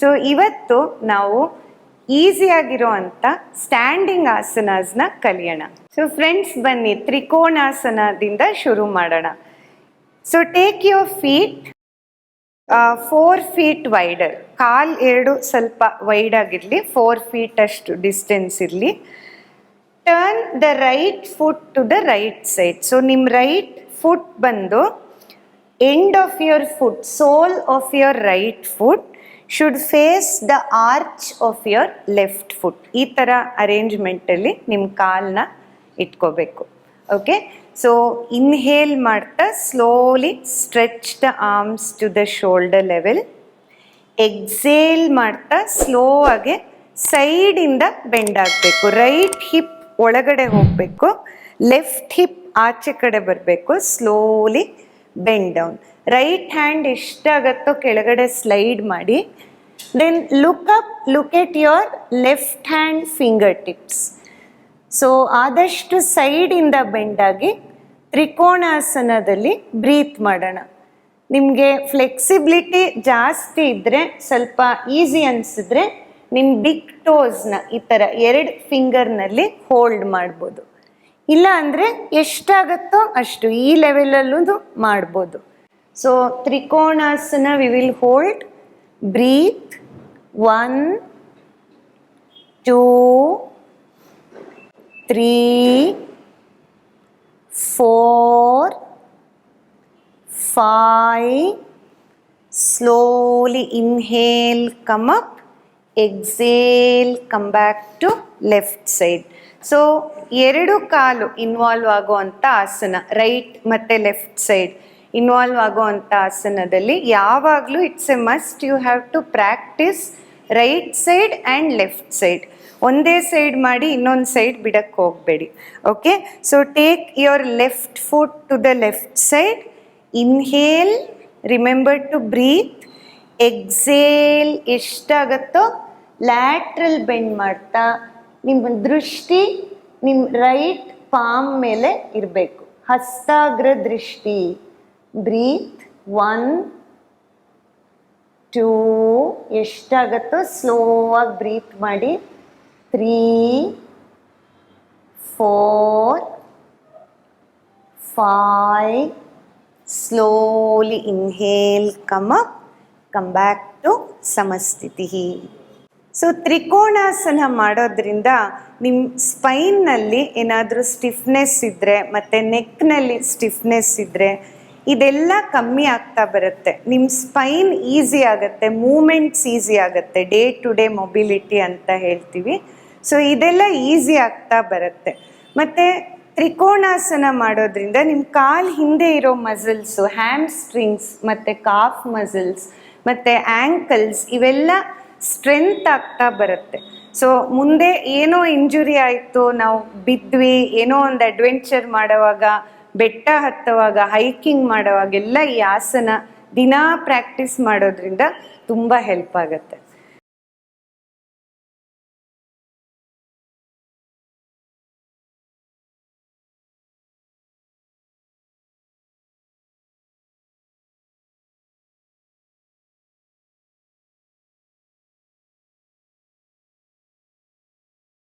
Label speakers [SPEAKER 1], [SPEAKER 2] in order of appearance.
[SPEAKER 1] So ಇವತ್ತು ನಾವು ಈಸಿಯಾಗಿರೋ ಅಂತ ಸ್ಟ್ಯಾಂಡಿಂಗ್ ಆಸನಾಸ್ನ ಕಲಿಯೋಣ. ಸೊ ಫ್ರೆಂಡ್ಸ್ ಬನ್ನಿ, ತ್ರಿಕೋಣಾಸನದಿಂದ ಶುರು ಮಾಡೋಣ. So take your feet four feet wider ಕಾಲ್ ಎರಡು ಸ್ವಲ್ಪ ವೈಡ್ ಆಗಿರಲಿ ಫೋರ್ ಫೀಟ್ ಅಷ್ಟು ಡಿಸ್ಟೆನ್ಸ್ ಇರಲಿ. Turn the right foot to the right side so ನಿಮ್ಮ ರೈಟ್ ಫುಟ್ ಬಂದು end of your foot sole of your right foot should face the arch of your left foot ಈ ಥರ ಅರೇಂಜ್ಮೆಂಟಲ್ಲಿ ನಿಮ್ಮ ಕಾಲನ್ನ ಇಟ್ಕೋಬೇಕು. ಓಕೆ ಸೊ ಇನ್ಹೇಲ್ ಮಾಡ್ತಾ slowly stretch the arms to the shoulder level exhale ಮಾಡ್ತಾ slow ಆಗಿ ಸೈಡಿಂದ ಬೆಂಡ್ ಆಗಬೇಕು. ರೈಟ್ ಹಿಪ್ ಒಳಗಡೆ ಹೋಗಬೇಕು. ಲೆಫ್ಟ್ ಹಿಪ್ ಆಚೆ ಕಡೆ ಬರಬೇಕು. Slowly bend down right hand ಎಷ್ಟಾಗತ್ತೋ ಕೆಳಗಡೆ ಸ್ಲೈಡ್ ಮಾಡಿ. Then look up look at your left hand finger tips so ಆದಷ್ಟು ಸೈಡಿಂದ ಬೆಂಡಾಗಿ ತ್ರಿಕೋಣಾಸನದಲ್ಲಿ ಬ್ರೀತ್ ಮಾಡೋಣ. ನಿಮಗೆ ಫ್ಲೆಕ್ಸಿಬಿಲಿಟಿ ಜಾಸ್ತಿ ಇದ್ದರೆ ಸ್ವಲ್ಪ ಈಸಿ ಅನಿಸಿದ್ರೆ ನಿಮ್ಮ ಬಿಗ್ ಟೋಸ್ನ ಈ ಥರ ಎರಡು ಫಿಂಗರ್ನಲ್ಲಿ ಹೋಲ್ಡ್ ಮಾಡ್ಬೋದು. ಇಲ್ಲ ಅಂದರೆ ಎಷ್ಟಾಗತ್ತೋ ಅಷ್ಟು ಈ ಲೆವೆಲಲ್ಲೂ ಮಾಡ್ಬೋದು. So Trikonasana we will hold breath one two three four five slowly inhale up. Exhale come back to left side so ಎರಡು ಕಾಲು ಇನ್ವಾಲ್ವ್ ಆಗುವಂಥ ಆಸನ ರೈಟ್ ಮತ್ತು ಲೆಫ್ಟ್ ಸೈಡ್ ಇನ್ವಾಲ್ವ್ ಆಗುವಂಥ ಆಸನದಲ್ಲಿ ಯಾವಾಗಲೂ it's a must you have to practise right side and left side ಒಂದೇ side ಮಾಡಿ ಇನ್ನೊಂದು ಸೈಡ್ ಬಿಡಕ್ಕೆ ಹೋಗಬೇಡಿ. Okay so take your left foot to the left side inhale remember to breathe exhale ಎಷ್ಟಾಗತ್ತೋ lateral bend ಮಾಡ್ತಾ ನಿಮ್ಮ ದೃಷ್ಟಿ ನಿಮ್ಮ right palm ಮೇಲೆ ಇರಬೇಕು. ಹಸ್ತಾಗ್ರ ದೃಷ್ಟಿ. ಬ್ರೀತ್ ಒನ್ ಟೂ ಎಷ್ಟಾಗತ್ತೋ ಸ್ಲೋ ಆಗಿ ಬ್ರೀತ್ ಮಾಡಿ. Three four five slowly inhale come up come back to Samasthiti so Trikonasana ಮಾಡೋದ್ರಿಂದ ನಿಮ್ಮ ಸ್ಪೈನ್ನಲ್ಲಿ ಏನಾದರೂ ಸ್ಟಿಫ್ನೆಸ್ ಇದ್ದರೆ ಮತ್ತು ನೆಕ್ನಲ್ಲಿ ಸ್ಟಿಫ್ನೆಸ್ ಇದ್ದರೆ ಇದೆಲ್ಲ ಕಮ್ಮಿ ಆಗ್ತಾ ಬರುತ್ತೆ. ನಿಮ್ಮ ಸ್ಪೈನ್ ಈಸಿ ಆಗುತ್ತೆ ಮೂಮೆಂಟ್ಸ್ ಈಸಿ ಆಗುತ್ತೆ ಡೇ ಟು ಡೇ ಮೊಬಿಲಿಟಿ ಅಂತ ಹೇಳ್ತೀವಿ. ಸೊ ಇದೆಲ್ಲ ಈಸಿ ಆಗ್ತಾ ಬರುತ್ತೆ. ಮತ್ತು ತ್ರಿಕೋಣಾಸನ ಮಾಡೋದ್ರಿಂದ ನಿಮ್ಮ ಕಾಲು ಹಿಂದೆ ಇರೋ ಮಸಲ್ಸು ಹ್ಯಾಮ್ ಸ್ಟ್ರಿಂಗ್ಸ್ ಮತ್ತು ಕಾಫ್ ಮಸಲ್ಸ್ ಮತ್ತು ಆ್ಯಂಕಲ್ಸ್ ಇವೆಲ್ಲ ಸ್ಟ್ರೆಂತ್ ಆಗ್ತಾ ಬರುತ್ತೆ. ಸೊ ಮುಂದೆ ಏನೋ ಇಂಜುರಿ ಆಯಿತು, ನಾವು ಬಿದ್ವಿ, ಏನೋ ಒಂದು ಅಡ್ವೆಂಚರ್ ಮಾಡುವಾಗ, ಬೆಟ್ಟ ಹತ್ತುವಾಗ ಹೈಕಿಂಗ್ ಮಾಡುವಾಗೆಲ್ಲ ಈ ಆಸನ ದಿನಾ ಪ್ರಾಕ್ಟೀಸ್ ಮಾಡೋದ್ರಿಂದ ತುಂಬ ಹೆಲ್ಪ್ ಆಗುತ್ತೆ.